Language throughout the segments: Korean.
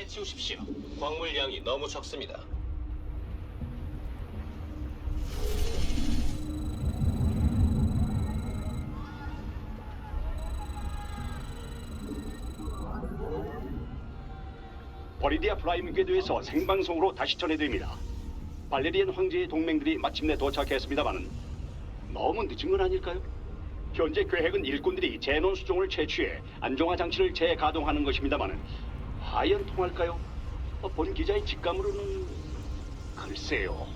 해치우십시오. 광물량이 너무 적습니다. 버리디아 프라임 궤도에서 생방송으로 다시 전해드립니다. 발레리안 황제의 동맹들이 마침내 도착했습니다마는 너무 늦은 건 아닐까요? 현재 계획은 일꾼들이 제논 수종을 채취해 안정화 장치를 재가동하는 것입니다마는 과연 통할까요? 어, 본 기자의 직감으로는 글쎄요.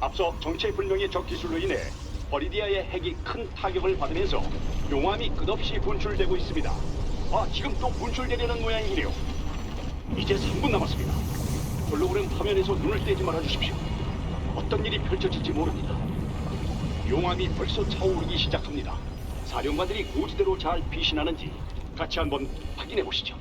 앞서 정체 불명의 적 기술로 인해 버리디아의 핵이 큰 타격을 받으면서 용암이 끝없이 분출되고 있습니다. 아, 지금 또 분출되려는 모양이네요. 이제 3분 남았습니다. 홀로그램 화면에서 눈을 떼지 말아 주십시오. 어떤 일이 펼쳐질지 모릅니다. 용암이 벌써 차오르기 시작합니다. 사령관들이 고지대로 잘 피신하는지 같이 한번 확인해 보시죠.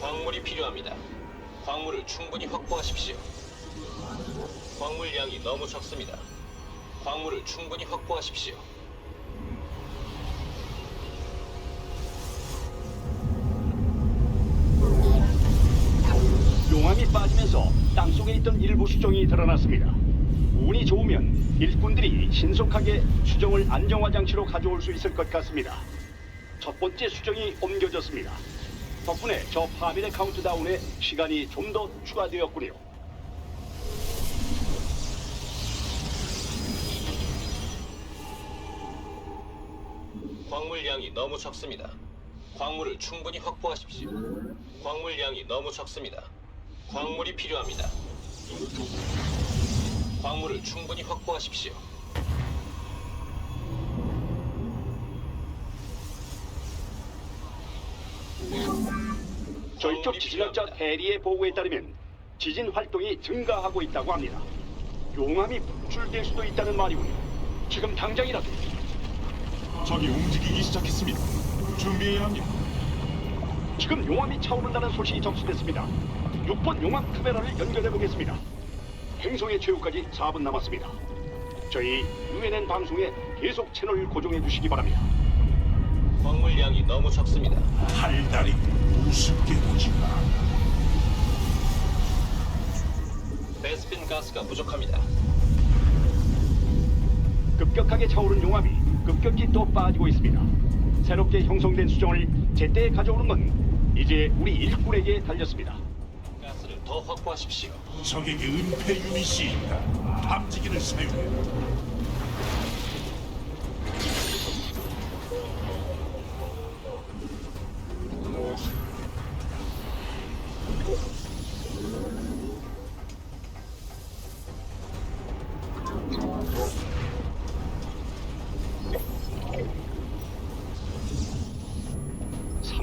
광물이 필요합니다. 광물을 충분히 확보하십시오. 광물량이 너무 적습니다. 광물을 충분히 확보하십시오. 용암이 빠지면서 땅속에 있던 일부 수정이 드러났습니다. 운이 좋으면 일꾼들이 신속하게 수정을 안정화 장치로 가져올 수 있을 것 같습니다. 첫 번째 수정이 옮겨졌습니다. 덕분에 저 파밀의 카운트다운에 시간이 좀 더 추가되었군요. 광물량이 너무 적습니다. 광물을 충분히 확보하십시오. 광물량이 너무 적습니다. 광물이 필요합니다. 광물을 충분히 확보하십시오. 저희 쪽 지진학자 해리의 보고에 따르면 지진 활동이 증가하고 있다고 합니다. 용암이 분출될 수도 있다는 말이군요. 지금 당장이라도 적이 움직이기 시작했습니다. 준비해야 합니다. 지금 용암이 차오른다는 소식이 접수됐습니다. 6번 용암 카메라를 연결해 보겠습니다. 행성의 최후까지 4분 남았습니다. 저희 UNN 방송에 계속 채널 고정해 주시기 바랍니다. 광물량이 너무 적습니다. 팔다리 우습게 보지 마. 베스핀 가스가 부족합니다. 급격하게 차오른 용암이 급격히 또 빠지고 있습니다. 새롭게 형성된 수정을 제때 가져오는 건 이제 우리 일꾼에게 달렸습니다. 가스를 더 확보하십시오. 적에게 은폐 유닛이 있다. 탐지기를 사용해.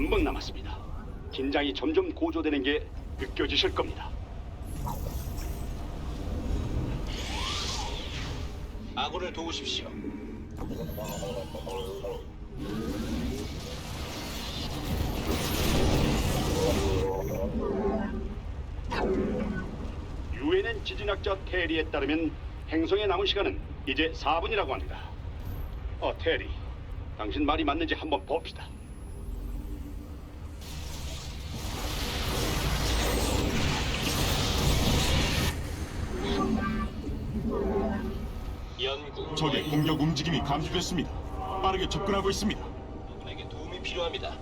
삼분 남았습니다. 긴장이 점점 고조되는 게 느껴지실 겁니다. 아군을 도우십시오. 유엔엔 지진학자 테리에 따르면 행성에 남은 시간은 이제 4분이라고 합니다. 어, 테리. 당신 말이 맞는지 한번 봅시다. 적의 공격 움직임이 감지됐습니다. 빠르게 접근하고 있습니다. 아군에게 도움이 필요합니다.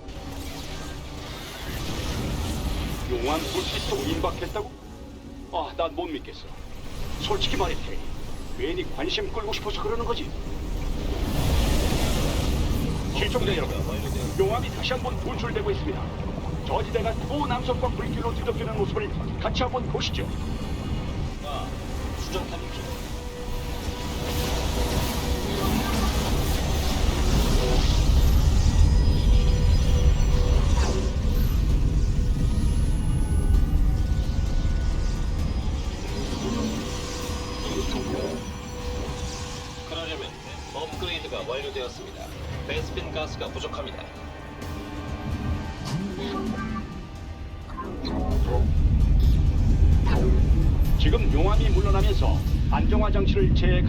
용암 불빛도 임박했다고? 아, 난 못 믿겠어. 솔직히 말해, 테리. 괜히 관심 끌고 싶어서 그러는 거지. 시청자 여러분, 용암이 다시 한번 분출되고 있습니다. 저지대가 또 남성과 불길로 뒤덮이는 모습을 같이 한번 보시죠.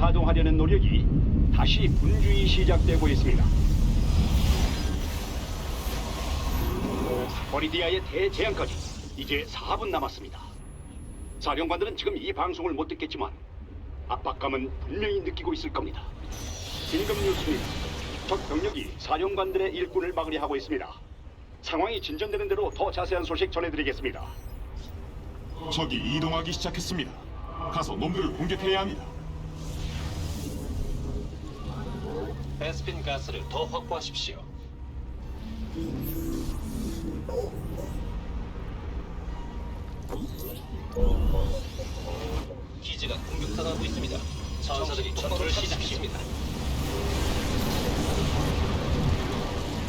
가동하려는 노력이 다시 분주히 시작되고 있습니다. 버리디아의 대재앙까지 이제 4분 남았습니다. 사령관들은 지금 이 방송을 못 듣겠지만 압박감은 분명히 느끼고 있을 겁니다. 긴급 뉴스입니다. 적 병력이 사령관들의 일꾼을 막으려 하고 있습니다. 상황이 진전되는 대로 더 자세한 소식 전해드리겠습니다. 적이 이동하기 시작했습니다. 가서 놈들을 공격해야 합니다. 베스핀 가스를 더 확보하십시오. 기지가 공격당하고 있습니다. 전사들이 전투를 시작합니다.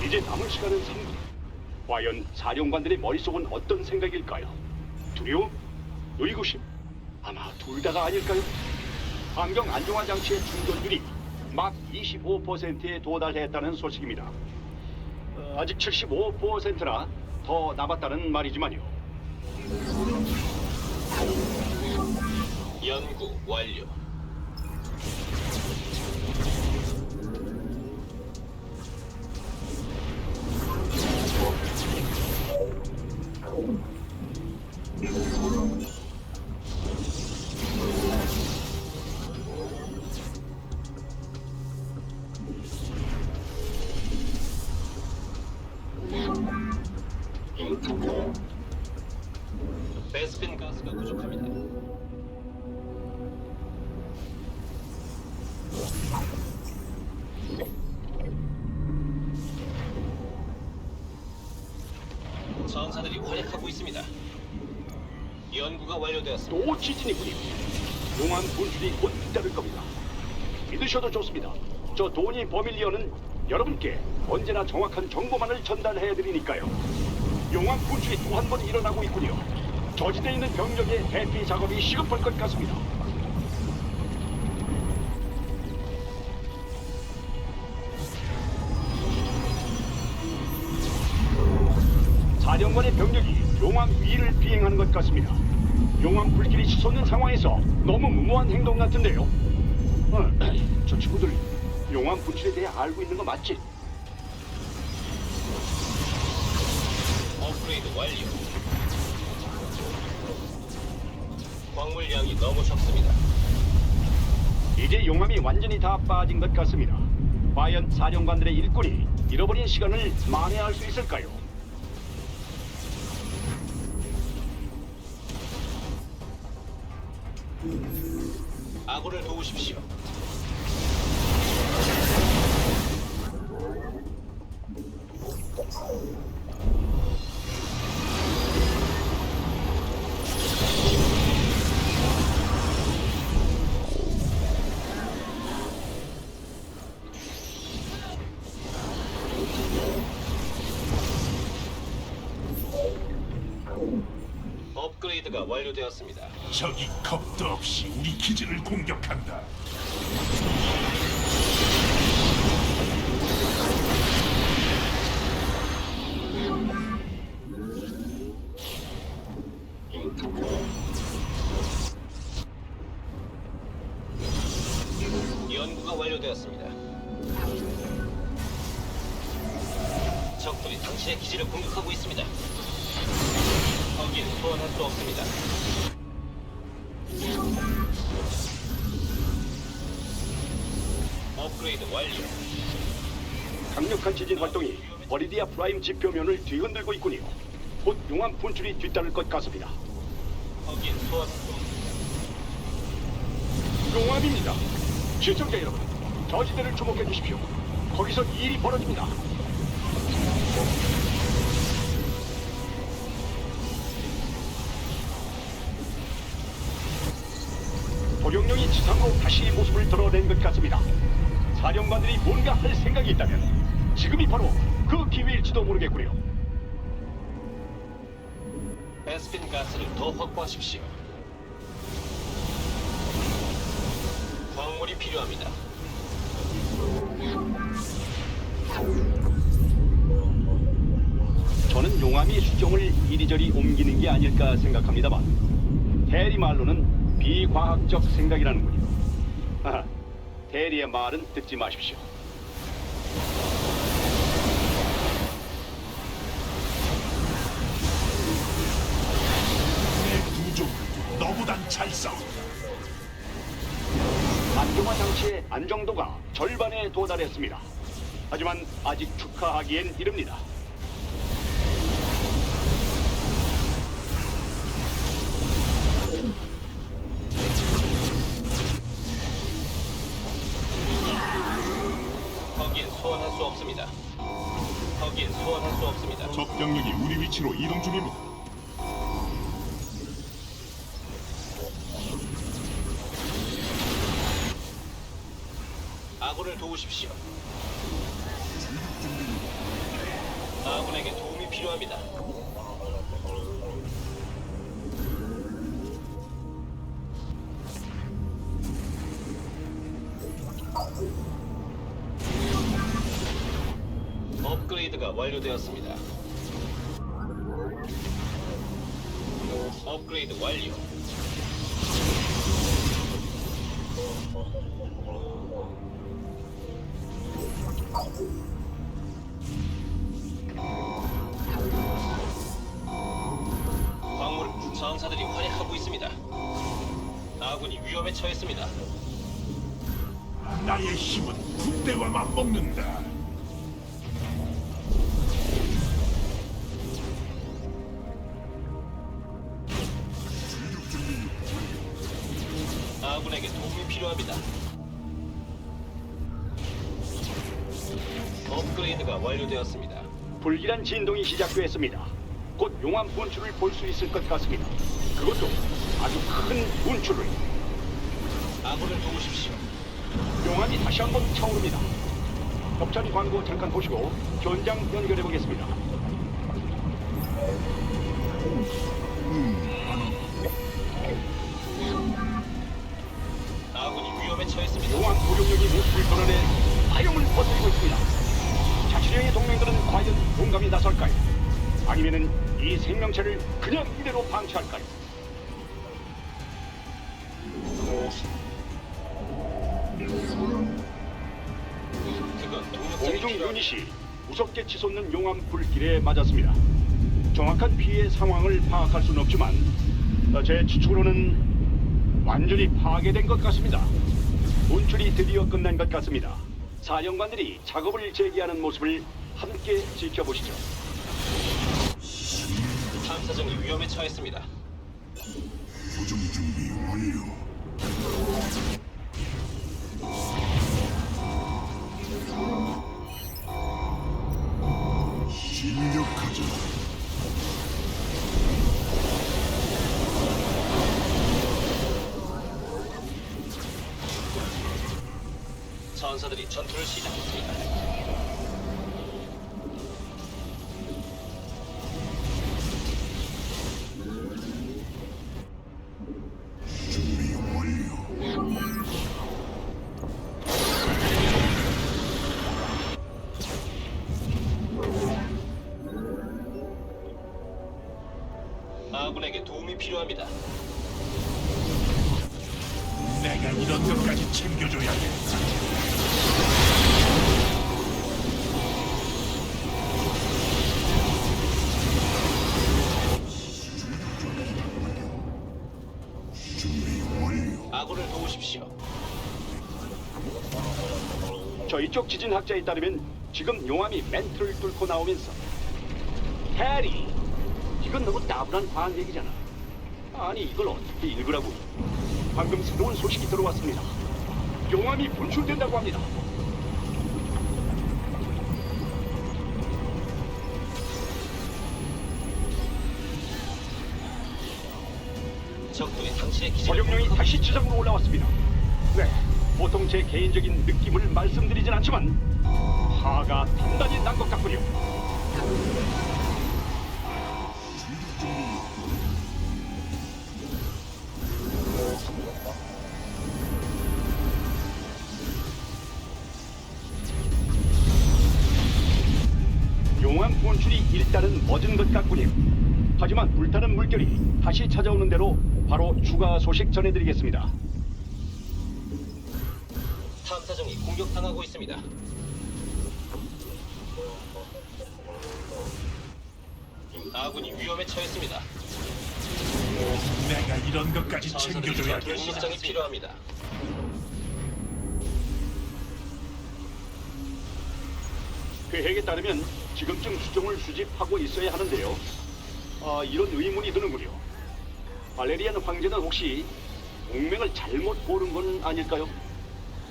이제 남은 시간은 3분. 과연 사령관들의 머릿속은 어떤 생각일까요? 두려움? 의구심? 아마 둘 다가 아닐까요? 환경 안정화 장치의 충전율이 막 25%에 도달했다는 소식입니다. 어, 아직 75%나 더 남았다는 말이지만요. 연구 완료. 전사들이 활약하고 있습니다. 연구가 완료되었습니다. 또 지진이군요. 용암 분출이 곧 잇따를 겁니다. 믿으셔도 좋습니다. 저 도니 버밀리언은 여러분께 언제나 정확한 정보만을 전달해 드리니까요. 용암 분출이 또 한 번 일어나고 있군요. 저지대에 있는 병력의 대피 작업이 시급할 것 같습니다. 비행하는 것 같습니다. 용암 불길이 치솟는 상황에서 너무 무모한 행동 같은데요. 어, 저 친구들 용암 분출에 대해 알고 있는 거 맞지? 업그레이드 완료. 광물량이 너무 적습니다. 이제 용암이 완전히 다 빠진 것 같습니다. 과연 사령관들의 일꾼이 잃어버린 시간을 만회할 수 있을까요? 아군을 도우십시오. 업그레이드가 완료되었습니다. 적이 겁도 없이 우리 기지를 공격한다. 연구가 완료되었습니다. 적들이 당신의 기지를 공격하고 있습니다. 거기에 소환할 수 없습니다. 완료. 강력한 지진 활동이 버리디아 프라임 지표면을 뒤흔들고 있군요. 곧 용암 분출이 뒤따를 것 같습니다. 거기에 소환할 수 없습니다. 용암입니다. 시청자 여러분, 저지대를 주목해 주십시오. 거기서 일이 벌어집니다. 도경령이 지상으로 다시 모습을 드러낸 것 같습니다. 사령관들이 뭔가 할 생각이 있다면 지금이 바로 그 기회일지도 모르겠군요. 베스핀 가스를 더 확보하십시오. 광물이 필요합니다. 저는 용암이 수정을 이리저리 옮기는 게 아닐까 생각합니다만 대리 말로는 비과학적 생각이라는군요. 하하, 대리의 말은 듣지 마십시오. 내 구조 너보단 잘 싸워. 안정화 장치의 안정도가 절반에 도달했습니다. 하지만 아직 축하하기엔 이릅니다. 위치로 이동 중입니다. 아군을 도우십시오. 아군에게 도움이 필요합니다. 업그레이드가 완료되었습니다. 업그레이드 완료. 광물 전사들이 활약하고 있습니다. 아군이 위험에 처했습니다. 나의 힘은 군대와 맞먹는다. 필요합니다. 업그레이드가 완료되었습니다. 불길한 진동이 시작되었습니다. 곧 용암 분출을 볼 수 있을 것 같습니다. 그것도 아주 큰 분출을. 아군을 도우십시오. 용암이 다시 한번 차오릅니다. 협찬 광고 잠깐 보시고 현장 연결해 보겠습니다. 위험에 처했습니다. 용암 고력력이 모습을 드러내 화염을 퍼뜨리고 있습니다. 자치령의 동맹들은 과연 공감이 나설까요? 아니면은 이 생명체를 그냥 이대로 방치할까요? 공중. 유닛이 무섭게 치솟는 용암 불길에 맞았습니다. 정확한 피해 상황을 파악할 수는 없지만 어, 제 추측으로는 완전히 파괴된 것 같습니다. 분출이 드디어 끝난 것 같습니다. 사령관들이 작업을 재개하는 모습을 함께 지켜보시죠. 탐사정이 위험에 처했습니다. 조정 준비 완료. 전투를 시작했습니다. 아군에게 도움이 필요합니다. 내가 이런 것까지 챙겨줘야겠 저희 쪽 지진 학자에 따르면 지금 용암이 멘트를 뚫고 나오면서 해리 이건 너무 따분한 과학 얘기잖아. 아니 이걸 어떻게 읽으라고. 방금 새로운 소식이 들어왔습니다. 용암이 분출된다고 합니다. 적군이 당신의 기지를 전력령이 다시 지상으로 올라왔습니다. 네 보통 제 개인적인 느낌을 말씀드리진 않지만 화가 단단히 난 것 같군요 용암 분출이 일단은 멎은 것 같군요. 하지만 불타는 물결이 다시 찾아오는 대로 바로 추가 소식 전해드리겠습니다. 공격당하고 있습니다. 아군이 위험에 처했습니다. 내가 이런 것까지 전사들이 챙겨줘야겠어. 공격장이 필요합니다. 계획에 따르면 지금쯤 수정을 수집하고 있어야 하는데요. 아, 이런 의문이 드는군요. 발레리안 황제는 혹시 동맹을 잘못 고른 건 아닐까요?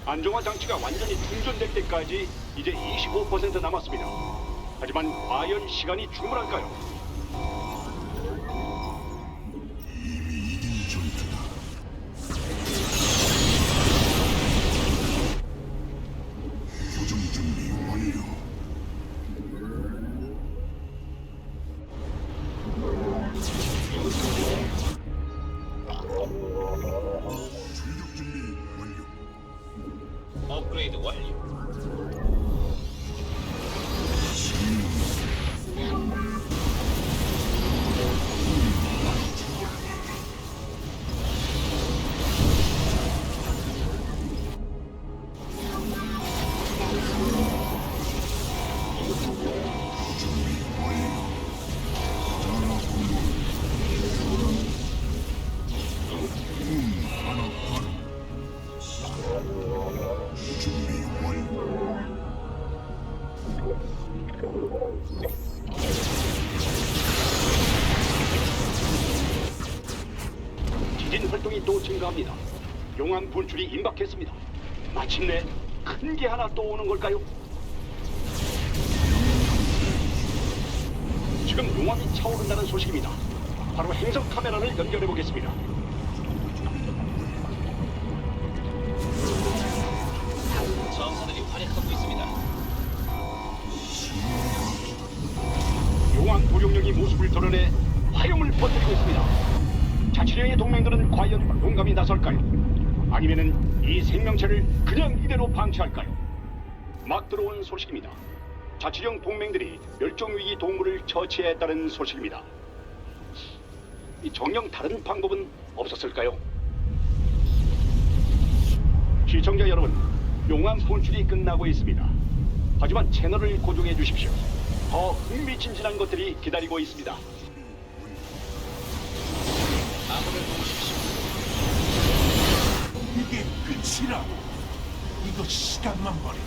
안정화 장치가 완전히 충전될 때까지 이제 25% 남았습니다. 하지만 과연 시간이 충분할까요? 증가합니다. 용암 분출이 임박했습니다. 마침내 큰 게 하나 또 오는 걸까요? 지금 용암이 차오른다는 소식입니다. 바로 행성 카메라를 연결해 보겠습니다. 전사들이 활약하고 있습니다. 용암 도룡령이 모습을 드러내 화염을 퍼뜨리고 있습니다. 자치령의 동맹들은 과연 용감히 나설까요? 아니면은 이 생명체를 그냥 이대로 방치할까요? 막 들어온 소식입니다. 자치령 동맹들이 멸종위기 동물을 처치했다는 소식입니다. 이 정령 다른 방법은 없었을까요? 시청자 여러분, 용암 분출이 끝나고 있습니다. 하지만 채널을 고정해 주십시오. 더 흥미진진한 것들이 기다리고 있습니다. 아군을 도우십시오. 이게 끝이라고. 이거 시간만 버려.